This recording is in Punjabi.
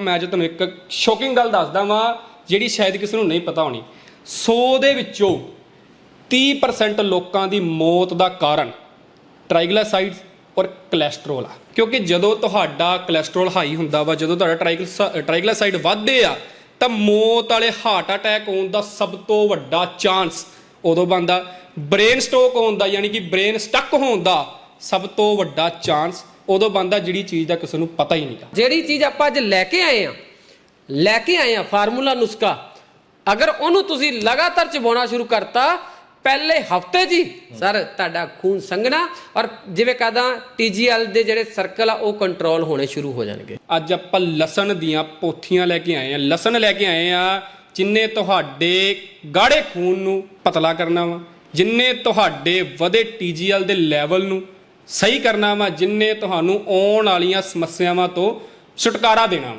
ਮੈਂ ਅੱਜ ਤੁਹਾਨੂੰ ਇੱਕ ਸ਼ੌਕਿੰਗ ਗੱਲ ਦੱਸਦਾ ਵਾਂ, ਜਿਹੜੀ ਸ਼ਾਇਦ ਕਿਸੇ ਨੂੰ ਨਹੀਂ ਪਤਾ ਹੋਣੀ। 100 ਦੇ ਵਿੱਚੋਂ 30% ਲੋਕਾਂ ਦੀ ਮੌਤ ਦਾ ਕਾਰਨ ਟ੍ਰਾਈਗਲਾਸਾਈਡਸ ਔਰ ਕੋਲੇਸਟ੍ਰੋਲ ਆ। ਕਿਉਂਕਿ ਜਦੋਂ ਤੁਹਾਡਾ ਕੋਲੇਸਟ੍ਰੋਲ ਹਾਈ ਹੁੰਦਾ ਵਾ, ਜਦੋਂ ਤੁਹਾਡਾ ਟ੍ਰਾਈਗਲਸਾ- ਟ੍ਰਾਈਗਲਾਸਾਈਡ ਵੱਧਦੇ ਆ, ਤਾਂ ਮੌਤ ਵਾਲੇ ਹਾਰਟ ਅਟੈਕ ਹੋਣ ਦਾ ਸਭ ਤੋਂ ਵੱਡਾ ਚਾਂਸ ਉਦੋਂ ਬਣਦਾ। ਬ੍ਰੇਨ ਸਟ੍ਰੋਕ ਹੋਣ ਦਾ, ਯਾਨੀ ਕਿ ਬ੍ਰੇਨ ਸਟਕ ਹੋਣ ਦਾ ਸਭ ਤੋਂ ਵੱਡਾ ਚਾਂਸ ਉਦੋਂ ਬਣਦਾ ਜਿਹੜੀ ਚੀਜ਼ ਦਾ ਕਿਸੇ ਨੂੰ ਪਤਾ ਹੀ ਨਹੀਂਗਾ ਜਿਹੜੀ ਚੀਜ਼ ਆਪਾਂ ਅੱਜ ਲੈ ਕੇ ਆਏ ਆ ਲੈ ਕੇ ਆਏ ਆ ਫਾਰਮੂਲਾ ਨੁਸਖਾ ਅਗਰ ਉਹਨੂੰ ਤੁਸੀਂ ਲਗਾਤਾਰ ਚਬਾਉਣਾ ਸ਼ੁਰੂ ਕਰਤਾ ਪਹਿਲੇ ਹਫ਼ਤੇ ਹੀ ਸਰ ਤੁਹਾਡਾ ਖੂਨ ਸੰਘਣਾ ਔਰ ਜਿਵੇਂ ਕਹਦਾ ਟੀਜੀਐਲ ਦੇ ਜਿਹੜੇ ਸਰਕਲ ਆ ਉਹ ਕੰਟਰੋਲ ਹੋਣੇ ਸ਼ੁਰੂ ਹੋ ਜਾਣਗੇ। ਅੱਜ ਆਪਾਂ ਲਸਣ ਦੀਆਂ ਪੋਥੀਆਂ ਲੈ ਕੇ ਆਏ ਆ। ਲਸਣ ਲੈ ਕੇ ਆਏ ਆ ਜਿੰਨੇ ਤੁਹਾਡੇ ਗਾੜੇ ਖੂਨ ਨੂੰ ਪਤਲਾ ਕਰਨਾ ਵਾ ਜਿੰਨੇ ਤੁਹਾਡੇ ਵਧੇ ਟੀਜੀਐਲ ਦੇ ਲੈਵਲ ਨੂੰ ਸਹੀ ਕਰਨਾ ਵਾ ਜਿੰਨੇ ਤੁਹਾਨੂੰ ਆਉਣ ਵਾਲੀਆਂ ਸਮੱਸਿਆਵਾਂ ਤੋਂ ਛੁਟਕਾਰਾ ਦੇਣਾ ਵਾ।